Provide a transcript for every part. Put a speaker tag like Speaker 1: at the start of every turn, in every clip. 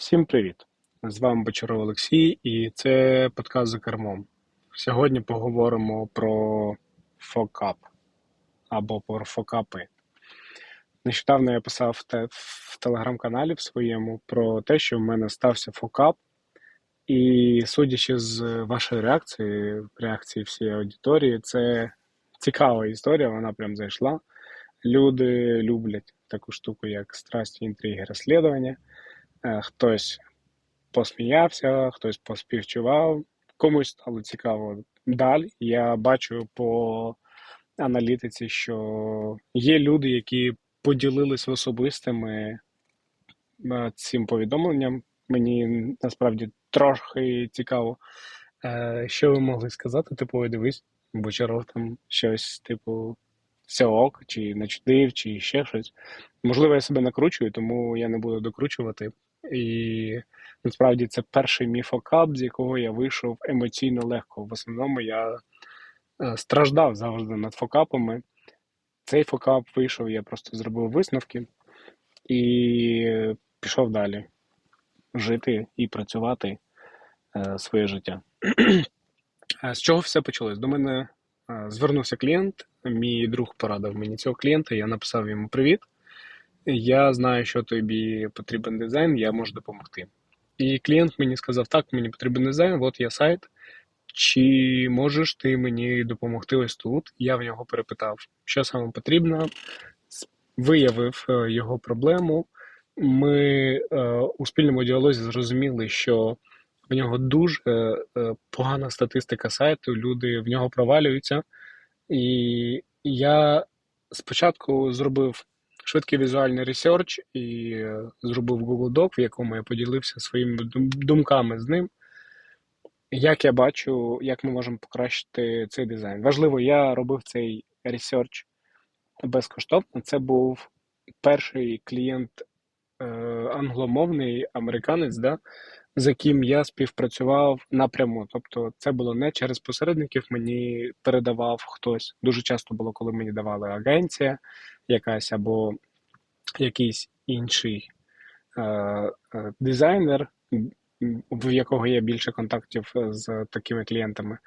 Speaker 1: Всім привіт! З вами Бочаров Олексій, і це подкаст за кермом. Сьогодні поговоримо про фокап або про фокапи. Нещодавно я писав в, телеграм-каналі в своєму про те, що в мене стався фокап, і судячи з вашої реакції, реакції всієї аудиторії, це цікава історія, вона прям зайшла. Люди люблять таку штуку, як страсті, інтриги, розслідування. Е, Хтось посміявся, хтось поспівчував, комусь стало цікаво далі. Я бачу по аналітиці, що є люди, які поділились особистими е, цим повідомленням. Мені насправді трохи цікаво, е, що ви могли сказати. Типу, «Ой, дивись, Бочаров там щось, типу, все ок, чи начудив, чи ще щось. Можливо, я себе накручую, тому я не буду докручувати. І насправді це перший мій фокап, з якого я вийшов емоційно легко. В основному я е, страждав завжди над фокапами. Цей фокап вийшов, я просто зробив висновки і пішов далі жити і працювати е, своє життя. З чого все почалось? До мене е, звернувся клієнт, мій друг порадив мені цього клієнта, я написав йому привіт. Я знаю, що тобі потрібен дизайн, я можу допомогти. І клієнт мені сказав: так, мені потрібен дизайн, от є сайт. Чи можеш ти мені допомогти ось тут? Я в нього перепитав, що саме потрібно, виявив е, його проблему. Ми е, у спільному діалозі зрозуміли, що в нього дуже е, погана статистика сайту, люди в нього провалюються. І я спочатку зробив швидкий візуальний ресерч і е, зробив Google Doc, в якому я поділився своїми думками з ним. Як я бачу, як ми можемо покращити цей дизайн. Важливо, я робив цей ресерч безкоштовно. Це був перший клієнт е, англомовний американець, да, з яким я співпрацював напряму. Тобто, це було не через посередників, мені передавав хтось. Дуже часто було, коли мені давали агенція якась або якийсь інший е, е, дизайнер, в якого є більше контактів е, з такими клієнтами.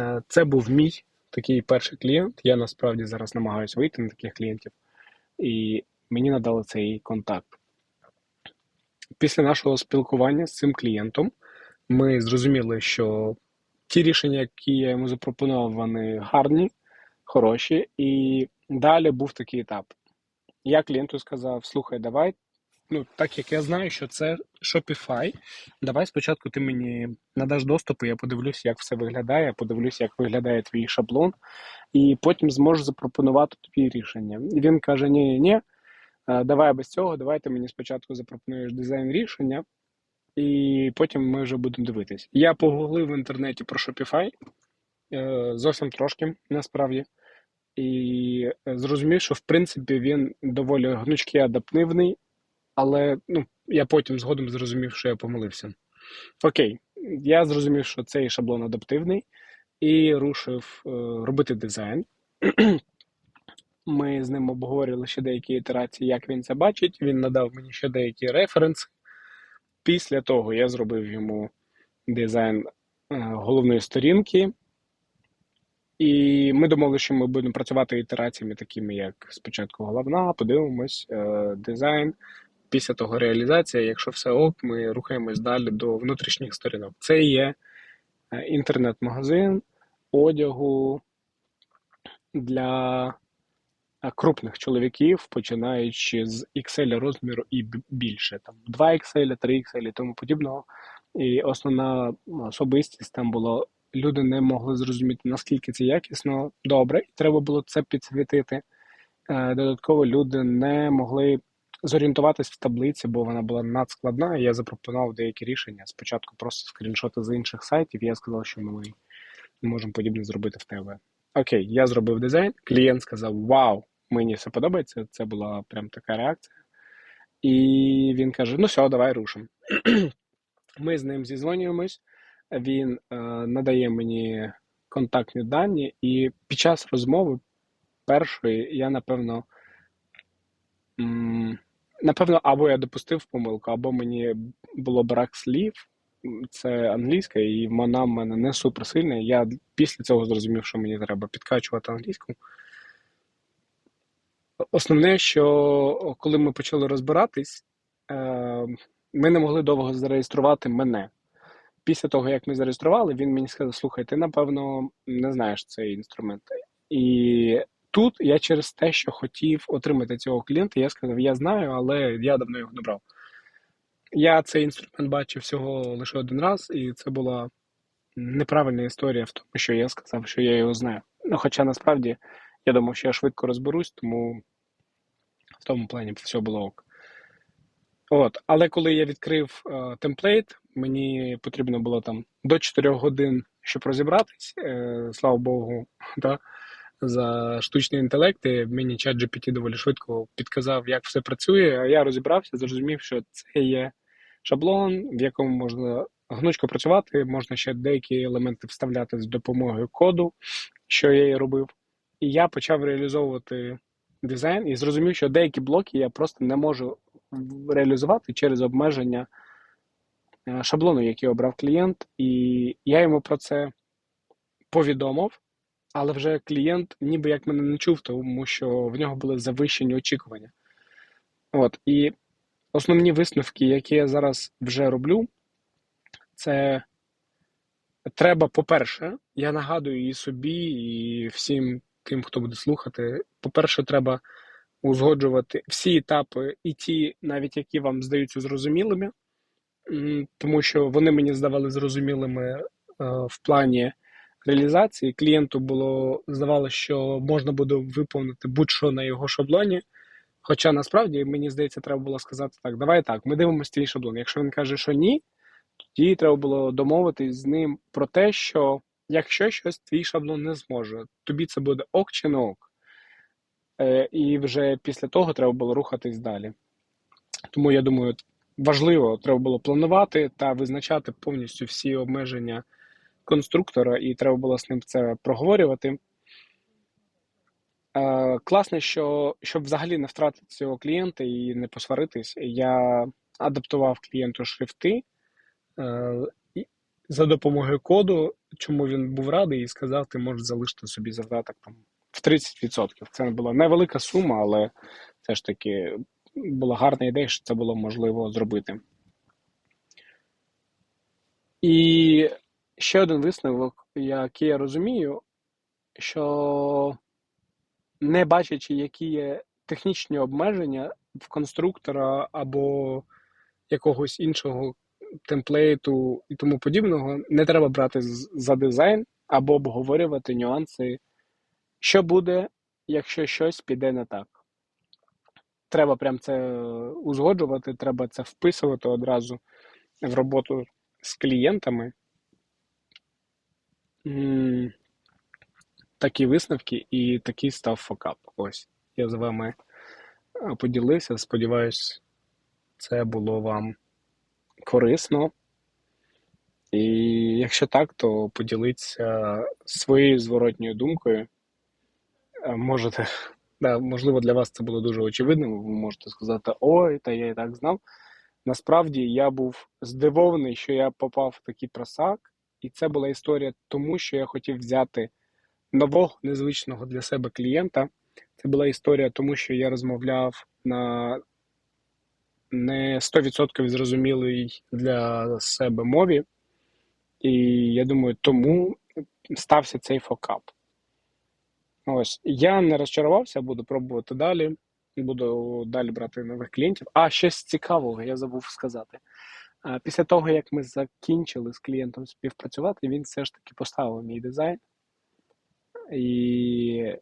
Speaker 1: Е, Це був мій такий перший клієнт. Я насправді зараз намагаюся вийти на таких клієнтів, і мені надали цей контакт. Після нашого спілкування з цим клієнтом ми зрозуміли, що ті рішення, які я йому запропонував, вони гарні, хороші. І далі був такий етап. Я клієнту сказав: слухай, давай. Ну, так як я знаю, що це Shopify, давай спочатку ти мені надаш доступ, і я подивлюсь, як все виглядає, подивлюсь, як виглядає твій шаблон, і потім зможу запропонувати тобі рішення. І він каже: ні, ні, ні, давай без цього, давай ти мені спочатку запропонуєш дизайн рішення, і потім ми вже будемо дивитись. Я погуглив в інтернеті про Shopify, е, зовсім трошки насправді. І зрозумів, що в принципі він доволі гнучкий, адаптивний, але ну, я потім згодом зрозумів, що я помилився. Окей, я зрозумів, що цей шаблон адаптивний, і рушив е, робити дизайн. Ми з ним обговорювали ще деякі ітерації, як він це бачить. Він надав мені ще деякі референси. Після того я зробив йому дизайн е, головної сторінки. І ми домовилися, що ми будемо працювати ітераціями, такими як спочатку головна, подивимось, е, дизайн. Після того реалізація. Якщо все ок, ми рухаємось далі до внутрішніх сторінок. Це є е, інтернет-магазин одягу для е, крупних чоловіків, починаючи з XL розміру і більше, там 2 XL, 3 XL і тому подібного. І основна особистість там була люди не могли зрозуміти, наскільки це якісно добре, і треба було це підсвітити. Е, Додатково люди не могли зорієнтуватись в таблиці, бо вона була надскладна. Я запропонував деякі рішення. Спочатку просто скріншоти з інших сайтів. Я сказав, що ми можемо подібне зробити в тебе. Окей, я зробив дизайн. Клієнт сказав: Вау, мені все подобається. Це була прям така реакція. І він каже: Ну все, давай рушимо. Ми з ним зізвонюємось. Він е, надає мені контактні дані, і під час розмови першої я напевно напевно, або я допустив помилку, або мені було брак слів. Це англійська, і вона в мене не суперсильна. Я після цього зрозумів, що мені треба підкачувати англійську. Основне, що коли ми почали розбиратись, е, ми не могли довго зареєструвати мене. Після того, як ми зареєстрували, він мені сказав: слухай, ти, напевно, не знаєш цей інструмент. І тут я через те, що хотів отримати цього клієнта, я сказав: я знаю, але я давно його не брав. Я цей інструмент бачив всього лише один раз, і це була неправильна історія в тому, що я сказав, що я його знаю. Ну, хоча насправді я думав, що я швидко розберусь, тому в тому плані все було ок. От, але коли я відкрив е, темплейт, мені потрібно було там до 4 годин, щоб розібратись. Е, слава Богу, да, за штучний інтелект. І мені чат GPT доволі швидко підказав, як все працює. А я розібрався, зрозумів, що це є шаблон, в якому можна гнучко працювати, можна ще деякі елементи вставляти з допомогою коду, що я і робив. І я почав реалізовувати дизайн і зрозумів, що деякі блоки я просто не можу реалізувати через обмеження шаблону, який обрав клієнт, і я йому про це повідомив, але вже клієнт ніби як мене не чув, тому що в нього були завищені очікування. От, І основні висновки, які я зараз вже роблю, це треба, по-перше, я нагадую і собі, і всім тим, хто буде слухати, по-перше, треба узгоджувати всі етапи, і ті, навіть які вам здаються зрозумілими, тому що вони мені здавали зрозумілими е, в плані реалізації. Клієнту було здавалося, що можна буде виповнити будь-що на його шаблоні. Хоча насправді мені здається, треба було сказати так: давай так, ми дивимося твій шаблон. Якщо він каже, що ні, тоді треба було домовитись з ним про те, що якщо щось твій шаблон не зможе, тобі це буде ок чи не ок. Е, і вже після того треба було рухатись далі. Тому я думаю, важливо треба було планувати та визначати повністю всі обмеження конструктора, і треба було з ним це проговорювати. Е, класно, що щоб взагалі не втратити цього клієнта і не посваритись, я адаптував клієнту шрифти е, за допомогою коду, чому він був радий, і сказав, ти можеш залишити собі завдаток там в 30%. Це була невелика сума, але все ж таки була гарна ідея, що це було можливо зробити. І ще один висновок, який я розумію, що не бачачи, які є технічні обмеження в конструктора або якогось іншого темплейту і тому подібного, не треба брати за дизайн або обговорювати нюанси що буде, якщо щось піде не так? Треба прям це узгоджувати, треба це вписувати одразу в роботу з клієнтами. Такі висновки і такий став факап. Ось. Я з вами поділився. Сподіваюсь, це було вам корисно. І якщо так, то поділіться своєю зворотньою думкою. Е, можете, да, можливо, для вас це було дуже очевидним. Ви можете сказати, ой, та я і так знав. Насправді я був здивований, що я попав в такий просак, і це була історія тому, що я хотів взяти нового незвичного для себе клієнта. Це була історія тому, що я розмовляв на не 100% зрозумілій для себе мові. І я думаю, тому стався цей фокап. Ось я не розчарувався, буду пробувати далі. Буду далі брати нових клієнтів. А щось цікавого, я забув сказати. Після того, як ми закінчили з клієнтом співпрацювати, він все ж таки поставив мій дизайн і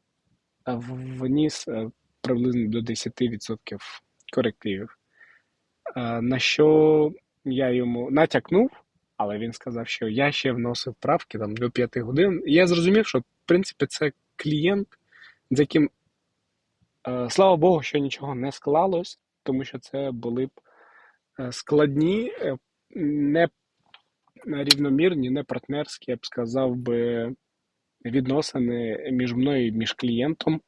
Speaker 1: вніс е, приблизно до 10% корективів. На що я йому натякнув, але він сказав, що я ще вносив правки там до 5 годин. І я зрозумів, що в принципі це клієнт, з яким, е, слава Богу, що нічого не склалось, тому що це були б е, складні, е, не рівномірні, не партнерські, я б сказав би, відносини між мною і між клієнтом.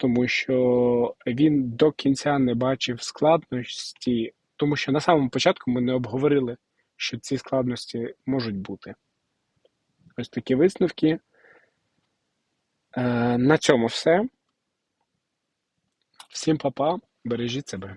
Speaker 1: тому що він до кінця не бачив складності, тому що на самому початку ми не обговорили, що ці складності можуть бути. Ось такі висновки. Е, на цьому все. Всім па-па, бережіть себе.